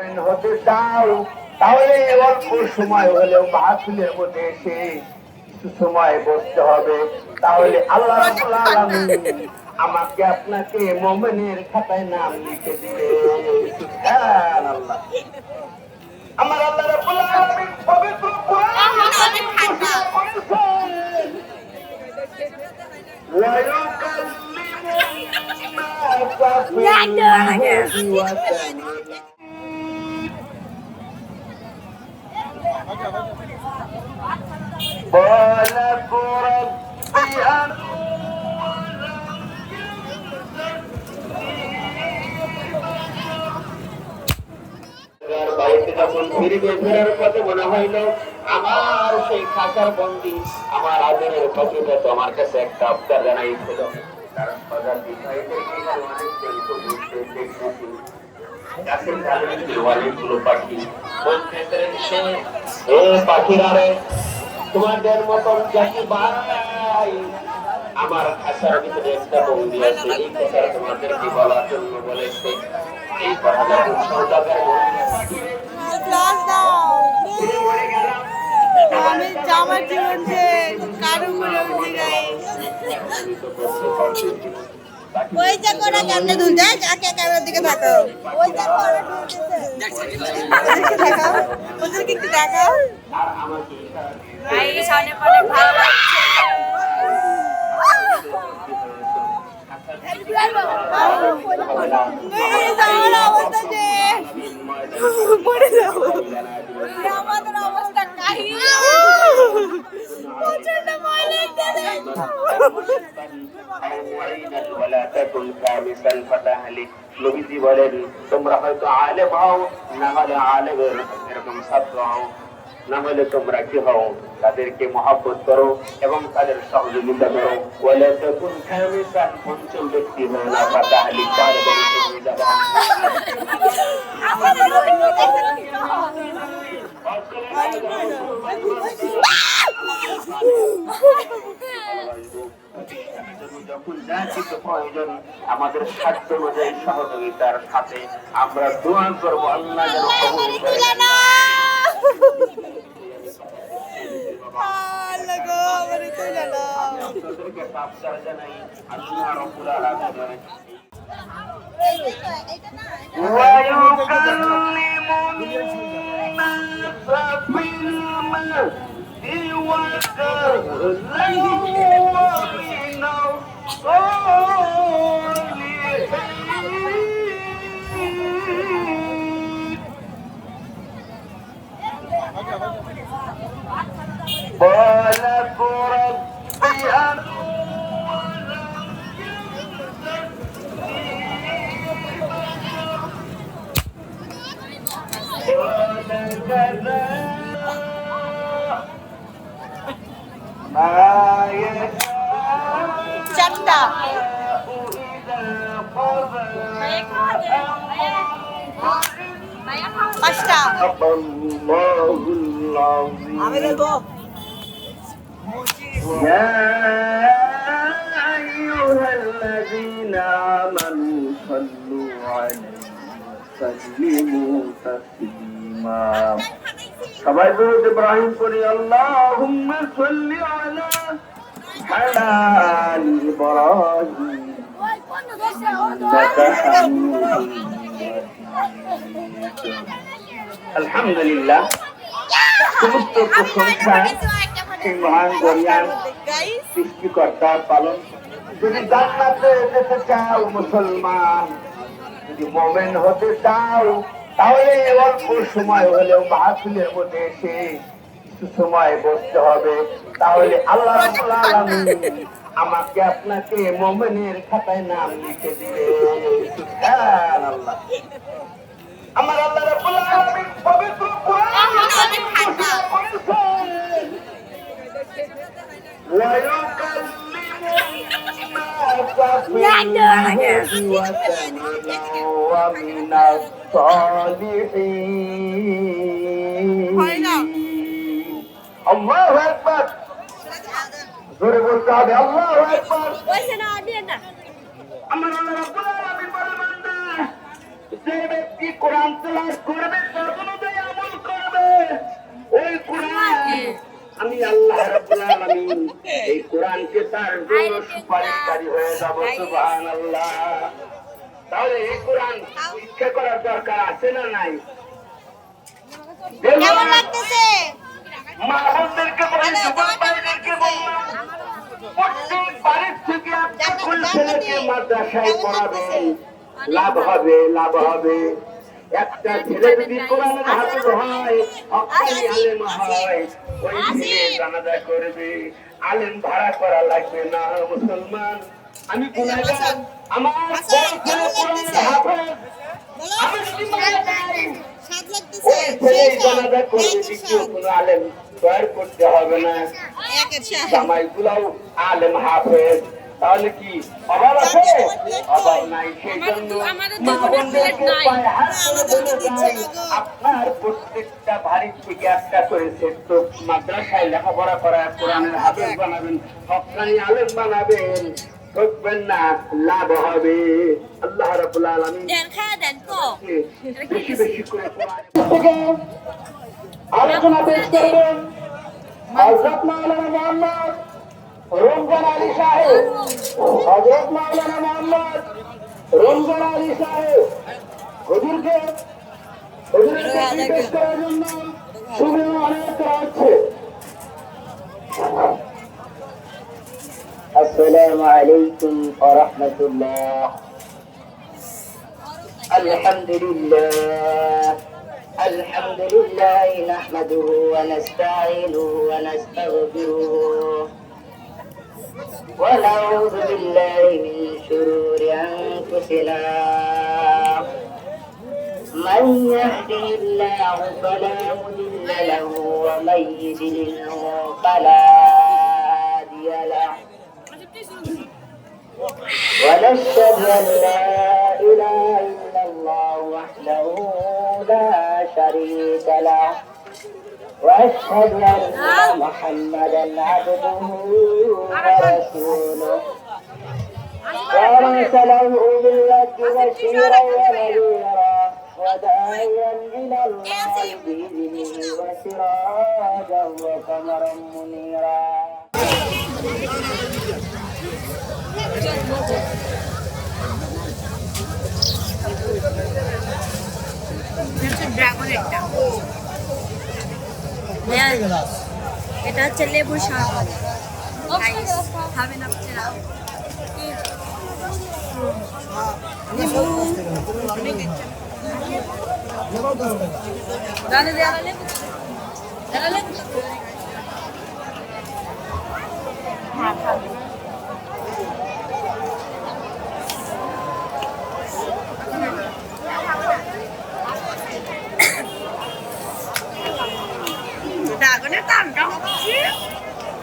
মোমেন হতে চাও তাহলে অল্প সময় হলেও মাহফিলের মধ্যে এসে কিছু সময় বসতে হবে। তাহলে আল্লাহ আমাকে আপনাকে মোমেনের খাতায় নাম লিখে সুবহানাল্লাহ। আমার আল্লাহ রাব্বুল আলামিন পবিত্র কোরআন ঘোষণা করেছেন قال ربي বাড়িতে যখন ফিরবে ফেরার পথে মনে হইল আমার সেই খাঁচার বন্দি আমার আদরের কপিটা তো আমার কাছে একটা আবদার জানাইছিল কারণ প্রজাতি ভাইদের এখানে তোমাদের মতন জাতি ভাই আমার খাসার ভিতরে একটা বন্দি আছে এই কথা তোমাদেরকে বলার জন্য বলেছে এই কথাটা আমার জীবন কারও মনে উঠে গাই যে করে কেমনে দুলতে যাকে ক্যামেরার দিকে দেখাও। ওদেরকে একটু দেখাও? ভাই সামনে ভালো লাগছে। যাব আমাদের অবস্থা কাহিল। প্রচণ্ড ভয় লাগছে বলেন তোমরা হয়তো আলে হও না হলে আলে এরকম ছাত্র হও না হলে তোমরা কি হও তাদেরকে মহাব্বত করো এবং তাদের সহযোগিতা করো বলে তখন পঞ্চম ব্যক্তি হও না ফাতা আলী চার ব্যক্তি যখন যা কিছু প্রয়োজন আমাদের সাধ্য অনুযায়ী সহযোগিতার সাথে আমরা দোয়া করব আল্লাহ যেন কবুল করে Ah, yeah. চারটা إذا قضى পাঁচটা الله العظيم আমি বলবো يا أيها الذين آمنوا صلوا عليه وسلموا تسليما সবাই দরুদ ইব্রাহিম করি আল্লাহুম্মা সাল্লি আলা আলি ইব্রাহিম আলহামদুলিল্লাহ, সমস্ত প্রশংসা মহান গরিয়ান সৃষ্টিকর্তা পালন যদি জান্নাতে যেতে চাও মুসলমান, যদি মোমেন হতে চাও, তাহলে অল্প সময় হলেও মাহফিলের মধ্যে এসে কিছু সময় বসতে হবে তাহলে আল্লাহ রাব্বুল আলামিন আমাকে আপনাকে মোমেনের খাতায় নাম লিখে দিবে সুবহানাল্লাহ আমার আল্লাহ রাব্বুল আলামিন পবিত্র কোরআন ঘোষণা করেছেন ومن الصالحين আল্লাহ একবার জোরে বলতে হবে আল্লাহ একবার আমার আল্লাহ রাব্বুল আলামিন বলে বান্দা যে ব্যক্তি কোরআন তেলাওয়াত করবে সর্বনদে আমল করবে। ওই কোরআন আমি আল্লাহ এই কোরআনকে তার জন্য সুপারিশকারী হয়ে যাব সুবহানাল্লাহ। তাহলে এই কোরআন শিক্ষা করার দরকার আছে না নাই? কেমন লাগতেছে? মা বোনদেরকে বলি যুবক বললাম প্রত্যেক বাড়ির থেকে একটা ফুল ছেলেকে মাদ্রাসায় পড়াবেন লাভ হবে লাভ হবে। একটা ছেলে যদি কোরআনের হাফেজ হয় হকানি আলেম হয়। ওই ছেলে জানাজা করবে। আলেম ভাড়া করা লাগবে না মুসলমান। আমি গুনাহগার আমার বড় ছেলে কোরআনের হাফেজ বলো আমি যদি মারা যাই স্বাদ লাগতেছে জানাজা করবে দ্বিতীয় কোনো আলেম তৈরি করতে হবে না। জামাইগুলাও আলেম হাফেজ। তাহলে কি অভাব আছে? অভাব নাই সেই জন্য আমাদের মা দুপুরের বোনদেরকে প্লেট নাই। পায়ে হাত তুলে আমাদেরকে বলে দিচ্ছে যাই, না গো। আপনার প্রত্যেকটা বাড়ির থেকে একটা করে সেট মাদ্রাসায় লেখাপড়া করা কোরআনের হাফেজ বানাবেন হকানি আলেম বানাবেন। ঠকবেন না লাভ হবে আল্লাহ দেন তো বেশি বেশি করে আলোচনা পেশ করবেন। হযরত মাওলানা মোহাম্মদ রমজান আলী সাহেব হযরত মাওলানা মোহাম্মদ রমজান আলী সাহেব হুজুরকে হুজুরকে পেশ করার জন্য সুবিধা অনেক করা হচ্ছে السلام عليكم ورحمة الله. الحمد لله. الحمد لله نحمده ونستعينه ونستغفره. ونعوذ بالله من شرور أنفسنا. من يهده الله فلا مضل له ومن يضلله فلا هادي له. ونشهد أن لا إله إلا الله وحده لا شريك له. وأشهد أن محمدا عبده ورسوله. وأرسله بالوجه بشيرا ونذيرا وداعيا إلى الله بإذنه وسراجا وقمرا منيرا. এটা হচ্ছে লেবুর শরবত খাবেন আপনারা। দাদা দাদা লেবু। দাদা লেবু।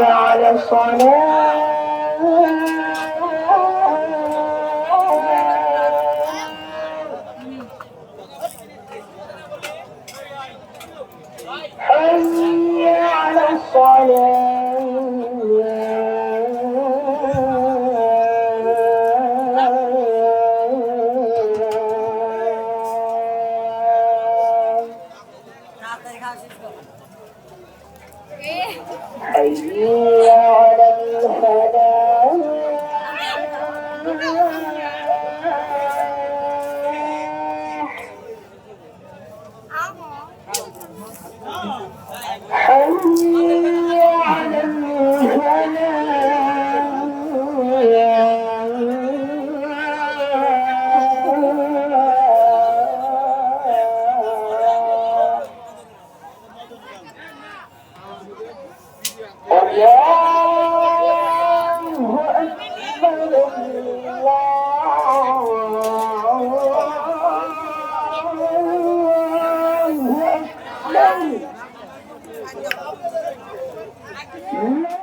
olha só, né? Ai, olha só, né?